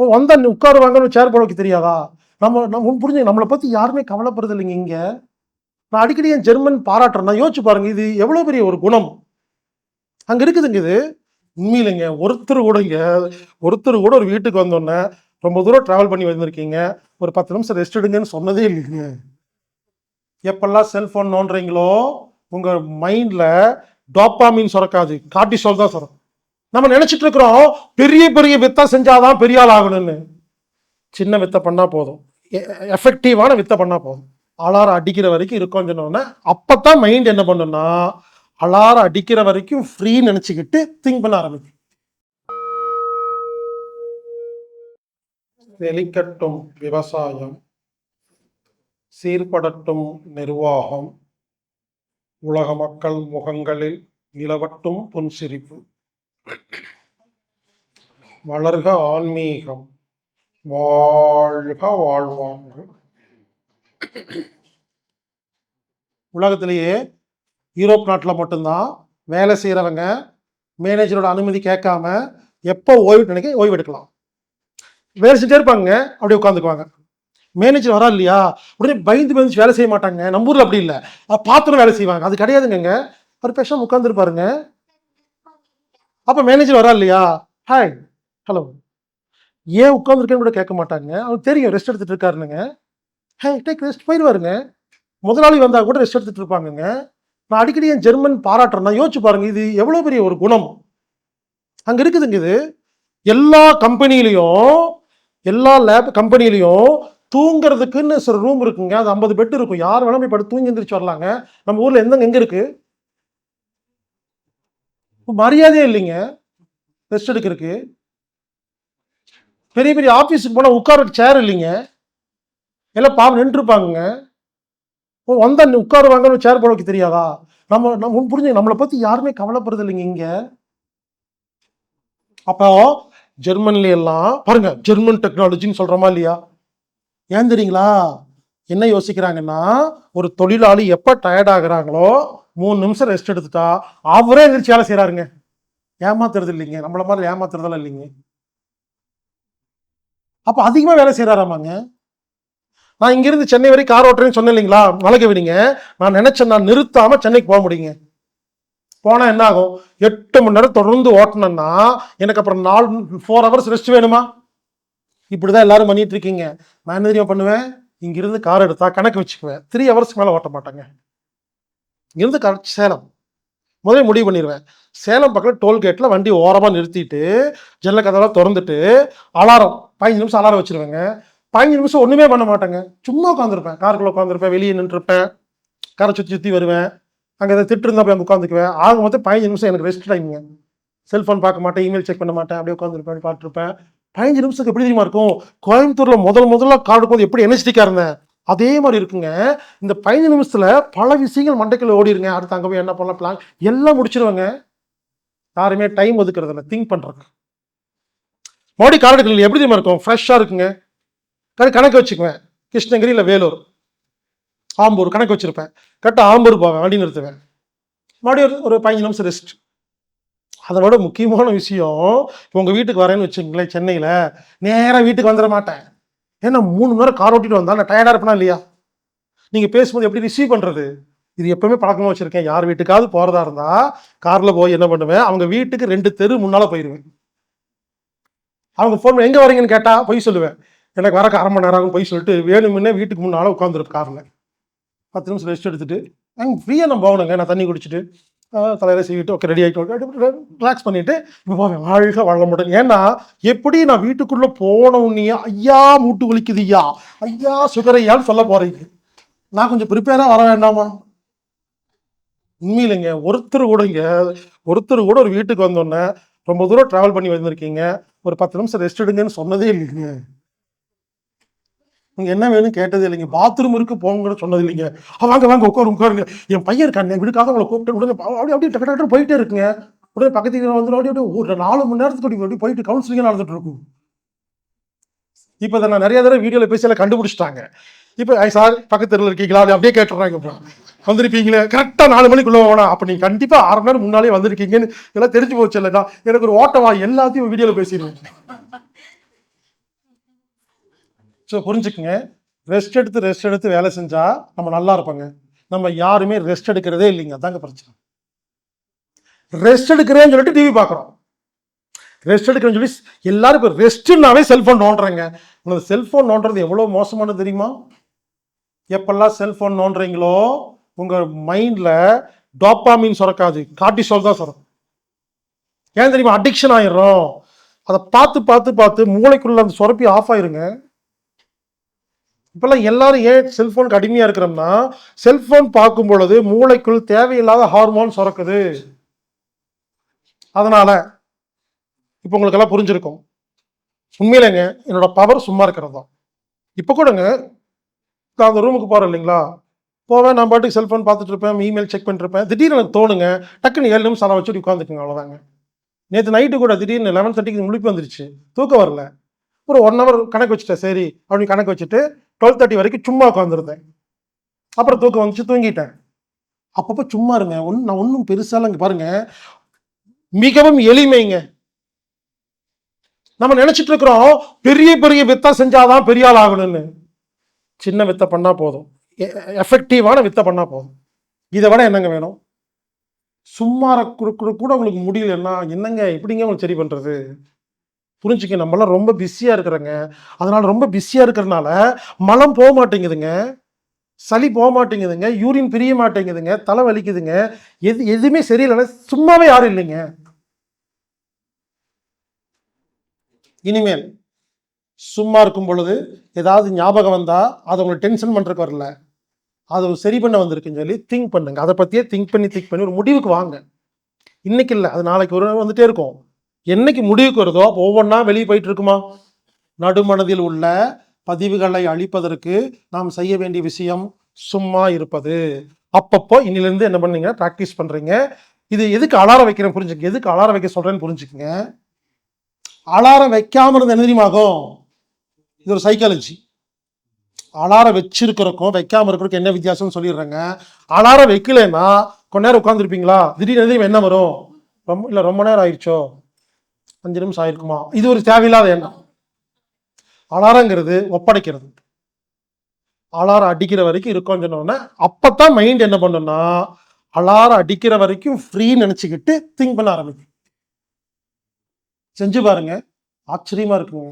ஓ உட்காருவாங்கன்னு சேர் போட வைக்க தெரியாதா? நம்ம நம்ம புரிஞ்சு நம்மளை பற்றி யாருமே கவலைப்படுறது இல்லைங்க இங்கே. நான் அடிக்கடி என் ஜெர்மன் பாராட்டுறேன். நான் யோசிச்சு பாருங்க இது எவ்வளோ பெரிய ஒரு குணம்? அங்கே இருக்குதுங்க இது. உண்மையிலைங்க ஒருத்தர் கூட இங்கே ஒருத்தர் கூட ஒரு வீட்டுக்கு வந்தோடனே ரொம்ப தூரம் ட்ராவல் பண்ணி வந்திருக்கீங்க. ஒரு பத்து நிமிஷம் ரெஸ்ட் எடுங்கன்னு சொன்னதே இல்லைங்க. எப்பெல்லாம் செல்ஃபோன் நோண்டுறீங்களோ உங்கள் மைண்டில் டாப்பாமின் சுரக்காது. கார்டிசோல் தான் சுரக்கும் நம்ம நினைச்சிட்டு இருக்கிறோம் பெரிய பெரிய வித்தை செஞ்சாதான் பெரிய ஆள் ஆகணும்னு. சின்ன வித்தை பண்ணா போதும். எஃபெக்டிவான வித்தை பண்ணா போதும். அலாரம் அடிக்கிற வரைக்கும் இருக்கோம்னு அப்போ தான் மைண்ட் என்ன பண்ணுன்னா அலாரம் அடிக்கிற வரைக்கும் ஃப்ரீ நினச்சிக்கிட்டு திங்க் பண்ண ஆரம்பிக்கும். செழிக்கட்டும் விவசாயம் சீர்படட்டும் நிர்வாகம் உலக மக்கள் முகங்களில் நிலவட்டும் புன்சிரிப்பு. வளர்க ஆன்மீகம். வாழ்க வாழ்வாங்க உலகத்திலேயே யூரோப் நாட்டில் மட்டும்தான் வேலை செய்கிறவங்க மேனேஜரோட அனுமதி கேட்காம எப்போ ஓய்வு நினைக்க ஓய்வு எடுக்கலாம். வேலை செஞ்சே இருப்பாங்க அப்படியே உட்காந்துக்குவாங்க மேனேஜர் வரா இல்லையா? உடனே பயந்து பயந்து வேலை செய்ய மாட்டாங்க. நம்ம ஊரில் அப்படி இல்லை. பார்த்துட்டு வேலை செய்வாங்க. அது கிடையாதுங்க அவர் பேசாம உட்காந்துருப்பாருங்க அப்போ மேனேஜர் வரா இல்லையா? ஹாய் ஹலோ ஏன் உட்காந்துருக்கேன்னு கூட கேட்க மாட்டாங்க அவருக்கு தெரியும் ரெஸ்ட் எடுத்துட்டு இருக்காருனுங்க. ஹே டேக் ரெஸ்ட் போயிடுவாருங்க முதலாளி வந்தால் கூட ரெஸ்ட் எடுத்துட்டு இருப்பாங்கங்க. நான் அடிக்கடி என் ஜெர்மன் பாராட்டுறேன்னா யோசிச்சு பாருங்க இது எவ்வளோ பெரிய ஒரு குணம்? அங்கே இருக்குதுங்க இது. எல்லா கம்பெனிலையும் எல்லா லேப் கம்பெனிலையும் தூங்குறதுக்குன்னு சில ரூம் இருக்குங்க. அது ஐம்பது பெட் இருக்கும். யார் வேணாலும் போய் படுத்து தூங்கி எந்திரிச்சு வரலாங்க. நம்ம ஊரில் எந்த எங்கே இருக்குது மரியாதையே இல்லைங்க. ரெஸ்ட் எடுக்கிறதுக்கு. பெரிய பெரிய ஆஃபீஸுக்கு போனால் உட்கார சேர் இல்லைங்க. எல்லாம் பாவம் நின்றுருப்பாங்க ஓ உட்காருவாங்கன்னு சேர் போட தெரியாதா? நம்ம நம்ம புரிஞ்சு நம்மளை பற்றி யாருமே கவலைப்படுறது இல்லைங்க இங்கே. அப்போ ஜெர்மன்ல எல்லாம் பாருங்க ஜெர்மன் டெக்னாலஜின்னு சொல்கிறோமா இல்லையா? ஏன் தெரியுங்களா? என்ன யோசிக்கிறாங்கன்னா ஒரு தொழிலாளி எப்போ டயர்ட் ஆகுறாங்களோ மூணு நிமிஷம் ரெஸ்ட் எடுத்துட்டா அவரே எந்திரிச்சு வேலை செய்கிறாருங்க ஏமாத்துறது இல்லைங்க. நம்மள மாதிரி ஏமாத்துறதெல்லாம் இல்லைங்க. அப்போ அதிகமாக வேலை செய்கிறாராமாங்க நான் இங்கிருந்து சென்னை வரை கார் ஓட்டுறேன்னு சொன்னேன் இல்லைங்களா? மலைக்க விடுங்க நான் நினைச்சேன் நான் நிறுத்தாமல் சென்னைக்கு போக முடியுங்க. போனால் என்ன ஆகும்? எட்டு மணி நேரம் தொடர்ந்து ஓட்டணும்னா எனக்கு அப்புறம் நாலு ஃபோர் ஹவர்ஸ் ரெஸ்ட் வேணுமா? இப்படிதான் எல்லாரும் பண்ணிட்டு இருக்கீங்க. நான் என்ன தெரியுமா பண்ணுவேன்? இங்கிருந்து கார் எடுத்தா கணக்கு வச்சுக்குவேன். த்ரீ ஹவர்ஸ்க்கு மேலே ஓட்ட மாட்டேங்க. இருந்து கரெக்ட் சேலம். முதல்ல முடிவு பண்ணிடுவேன் சேலம் பக்கத்தில் டோல்கேட்டில் வண்டி ஓரமாக நிறுத்திட்டு ஜன்னல் கதவெல்லாம் திறந்துட்டு அலாரம் பதினஞ்சு நிமிஷம் அலாரம் வச்சிருவேங்க. பதினஞ்சு நிமிஷம் ஒன்றுமே பண்ண மாட்டேங்க. சும்மா உட்காந்துருப்பேன் காருக்குள்ளே உட்காந்துருப்பேன் வெளியே நின்றுருப்பேன். காரை சுற்றி சுற்றி வருவேன். அங்கே எதாவது திட்டு இருந்தால் போய் அங்கே உட்காந்துக்குவேன் ஆக மொத்தம் பதினஞ்சு நிமிஷம் எனக்கு ரெஸ்ட் டைமுங்க செல்ஃபோன் பார்க்க மாட்டேன். இமெயில் செக் பண்ண மாட்டேன். அப்படியே உட்காந்துருப்பேன் அப்படி பார்த்துருப்பேன் பதினஞ்சு நிமிஷத்துக்கு எப்படி தெரியுமா இருக்கும்? கோயம்புத்தூரில் முதல் முதல்ல கார் எடுக்கும்போது எப்படி எனர்ஜிட்டிக்காக இருந்தேன்? அதே மாதிரி இருக்குங்க. இந்த பதினஞ்சு நிமிஷத்தில் பல விஷயங்கள் மண்டைக்குள்ள ஓடிருங்க. அடுத்து அங்கே போய் என்ன பண்ணலாம்? பிளான் எல்லாம் முடிச்சிருவாங்க. யாருமே டைம் ஒதுக்குறது இல்லை. திங்க் பண்றது மோடி கார் எப்படி தெரியுமா இருக்கும்? ஃப்ரெஷ்ஷாக இருக்குங்க. கணக்கு கணக்கு வச்சுக்குவேன். கிருஷ்ணகிரி இல்லை வேலூர். ஆம்பூர் கணக்கு வச்சுருப்பேன். கரெக்டாக ஆம்பூர் போவேன். வண்டி நிறுத்துவேன். மறுபடியும் ஒரு ஒரு பதினஞ்சு நிமிஷம் ரெஸ்ட் அதை விட முக்கியமான விஷயம் இப்போ உங்கள் வீட்டுக்கு வரேன்னு வச்சுங்களேன் சென்னையில். நேராக வீட்டுக்கு வந்துட மாட்டேன். ஏன்னா மூணு மணி நேரம் கார் ஓட்டிட்டு வந்தால் நான் டயர்டாக இருப்பேனா இல்லையா? நீங்கள் பேசும்போது எப்படி ரிசீவ் பண்ணுறது இது எப்பவுமே பழக்கமாக வச்சுருக்கேன். யார் வீட்டுக்காவது போகிறதா இருந்தால் காரில் போய் என்ன பண்ணுவேன்? அவங்க வீட்டுக்கு ரெண்டு தெரு முன்னால் போயிடுவேன் அவங்க ஃபோன் எங்கே வரீங்கன்னு கேட்டால் பொய் சொல்லுவேன். எனக்கு வரக்கு அரை மணி நேரம் ஆகும் பொய் சொல்லிட்டு வேணுமுன்னே வீட்டுக்கு முன்னால் உட்காந்துருப்பேன் காரில் பத்து நிமிஷம் ரெஸ்ட் எடுத்துகிட்டு அங்கே ஃப்ரீயாக நான் போகணுங்க. நான் தண்ணி குடிச்சிட்டு. தலையில செய்விட்டு ஓகே ரெடி ஆகிட்டு ரிலாக்ஸ் பண்ணிட்டு இப்போ வாழ்க வாழ மாட்டேன் ஏன்னா எப்படி நான் வீட்டுக்குள்ளே போன ஐயா மூட்டு வலிக்குது ஐயா ஐயா சுகர் ஐயான்னு சொல்ல போறீங்க. நான் கொஞ்சம் ப்ரிப்பேராக வர வேண்டாமா? உண்மையிலைங்க ஒருத்தர் கூட இங்கே ஒருத்தர் கூட ஒரு வீட்டுக்கு வந்தோடனே ரொம்ப தூரம் ட்ராவல் பண்ணி வந்திருக்கீங்க. ஒரு பத்து நிமிஷம் ரெஸ்ட் எடுங்கன்னு சொன்னதே இல்லைங்க. நீங்கள் என்ன வேணும் கேட்டது இல்லைங்க. பாத்ரூம் இருக்கு போங்கன்னு சொன்னது இல்லைங்க. வாங்க வாங்க உட்காரு உட்காருங்க. என் பையன் இருக்கான் என் வீட்டுக்காக உங்களை கூப்பிட்டு உடனே அப்படியே அப்படியே டக்கு டக்கு போயிட்டே இருக்குங்க. உடனே பக்கத்து வந்து அப்படியே அப்படியே ஒரு நாலு மணி நேரத்துக்கு அப்படி போயிட்டு கவுன்சிலிங் நடந்துட்டு இருக்கும். இப்போ இதை நான் நிறைய தடவை வீடியோவில் பேசி கண்டுபிடிச்சிட்டாங்க. இப்போ ஐ சார் பக்கத்தில் இருக்கீங்களா? அது அப்படியே கேட்டுறாங்க இப்போ. வந்திருப்பீங்களே கரெக்டாக நாலு மணிக்குள்ளே வேணாம் அப்போ நீங்கள் கண்டிப்பாக அரை மணி நேரம் முன்னாலே வந்திருக்கீங்கன்னு இதெல்லாம் தெரிஞ்சு போச்சு இல்லைடா எனக்கு ஒரு ஓட்டவா எல்லாத்தையும் வீடியோவில் பேசிடுவேன். ஸோ புரிஞ்சுக்குங்க. ரெஸ்ட் எடுத்து ரெஸ்ட் எடுத்து வேலை செஞ்சால் நம்ம நல்லா இருப்போங்க. நம்ம யாருமே ரெஸ்ட் எடுக்கிறதே இல்லைங்க. அதாங்க பிரச்சனை. ரெஸ்ட் எடுக்கிறேன்னு சொல்லிட்டு டிவி பார்க்குறோம். ரெஸ்ட் எடுக்கிறேன்னு சொல்லி எல்லாரும் இப்போ ரெஸ்ட்டுனாவே செல்ஃபோன் நோண்டுறாங்க. உங்களுக்கு செல்ஃபோன் நோண்டுறது எவ்வளோ மோசமானது தெரியுமா? எப்பெல்லாம் செல்ஃபோன் நோண்டுறீங்களோ உங்கள் மைண்டில் டோப்பாமின் சுரக்காது. கார்டிசோல் தான் சுரக்கும் ஏன் தெரியுமா? அடிக்ஷன் ஆயிடும் அதை பார்த்து பார்த்து பார்த்து மூளைக்குள்ள அந்த சுரப்பி ஆஃப் ஆயிருங்க. இப்பெல்லாம் எல்லாரும் ஏன் செல்போனுக்கு அடிமையா இருக்கிறோம்னா செல்போன் பார்க்கும் பொழுது மூளைக்குள் தேவையில்லாத ஹார்மோன் சுரக்குது. அதனால இப்போ உங்களுக்கு எல்லாம் புரிஞ்சிருக்கும். உண்மையிலங்க என்னோட பவர் சும்மா இருக்கிறது தான் இப்போ கூடங்க நான் அந்த ரூமுக்கு போறேன் இல்லைங்களா? போவேன் நான் பாட்டுக்கு செல்போன் பார்த்துட்டு இருப்பேன் இமெயில் செக் பண்ணிருப்பேன் திடீர்னு எனக்கு தோணுங்க டக்குன்னு ஏழு நிமிஷம் அதை வச்சுட்டு உட்காந்துக்குங்க அவ்வளோதாங்க நேற்று நைட்டு கூட திடீர்னு லெவன் தேர்ட்டிக்கு முழிப்பு வந்துருச்சு. தூக்கம் வரல. ஒரு ஒன் ஹவர் கணக்கு வச்சுட்டேன் சரி அப்படின்னு கணக்கு வச்சுட்டு டுவெல் தேர்ட்டி வரைக்கும் சும்மா உட்காந்துருந்தேன் அப்புறம் தூக்கம் வந்துச்சு தூங்கிட்டேன். அப்பப்போ சும்மா இருங்க. ஒன்றும் நான் ஒன்றும் பெருசாலாம் இங்கே பாருங்க. மிகவும் எளிமைங்க. நம்ம நினச்சிட்டு இருக்கிறோம் பெரிய பெரிய வித்தை செஞ்சாதான் பெரிய ஆள் ஆகணும்னு. சின்ன வித்தை பண்ணால் போதும். எஃபெக்டிவான வித்தை பண்ணால் போதும். இதை விட என்னங்க வேணும்? சும்மா கூட கூட உங்களுக்கு முடியலன்னா என்னங்க எப்படிங்க உங்களுக்கு சரி பண்ணுறது புரிஞ்சுக்க நம்மளாம் ரொம்ப பிஸியாக இருக்கிறோங்க. அதனால் ரொம்ப பிஸியாக இருக்கிறனால மலம் போக மாட்டேங்குதுங்க. சளி போக மாட்டேங்குதுங்க. யூரின் பிரிய மாட்டேங்குதுங்க. தலை வலிக்குதுங்க. எது எதுவுமே சரியில்லைன்னா சும்மாவே யாரும் இல்லைங்க. இனிமேல் சும்மா இருக்கும் பொழுது ஏதாவது ஞாபகம் வந்தால் அதை உங்களுக்கு டென்ஷன் பண்ணுறக்கு வரல. அதை சரி பண்ண வந்திருக்குன்னு சொல்லி திங்க் பண்ணுங்க. அதை பற்றியே திங்க் பண்ணி திங்க் பண்ணி ஒரு முடிவுக்கு வாங்க. இன்னைக்கு இல்லை. அது நாளைக்கு ஒரு வந்துட்டே இருக்கும். என்னைக்கு முடிவுக்கு வருதோ அப்போ ஒவ்வொன்றா வெளியே போயிட்டு இருக்குமா நடுமனதில் உள்ள பதிவுகளை அழிப்பதற்கு நாம் செய்ய வேண்டிய விஷயம் சும்மா இருப்பது. அப்பப்போ இன்னிலிருந்து என்ன பண்ணீங்க? ப்ராக்டிஸ் பண்ணுறீங்க இது எதுக்கு அலாரம் வைக்கிறேன் புரிஞ்சுக்க எதுக்கு அலாரம் வைக்க சொல்கிறேன்னு புரிஞ்சுக்கங்க. அலாரம் வைக்காமல் இருந்த என்ன தெரியுமாகும் இது ஒரு சைக்காலஜி அலாரம் வச்சிருக்கிறக்கும் வைக்காம இருக்கிறக்கும் என்ன வித்தியாசம்னு சொல்லிடுறேங்க. அலாரம் வைக்கலைன்னா கொஞ்ச நேரம் உட்காந்துருப்பீங்களா திடீர்னு என்ன வரும்? ரொம்ப இல்லை ரொம்ப நேரம் ஆயிடுச்சோ? அஞ்சு நிமிஷம் ஆயிருக்குமா இது ஒரு தேவையில்லாத எண்ணம். அலாரங்கிறது ஒப்படைக்கிறது. அலாரம் அடிக்கிற வரைக்கும் இருக்கோம்னு சொன்னோடனே அப்பதான் மைண்ட் என்ன பண்ணும்னா அலாரம் அடிக்கிற வரைக்கும் ஃப்ரீ நினைச்சுக்கிட்டு திங்க் பண்ண ஆரம்பிக்கும். செஞ்சு பாருங்க. ஆச்சரியமா இருக்குங்க.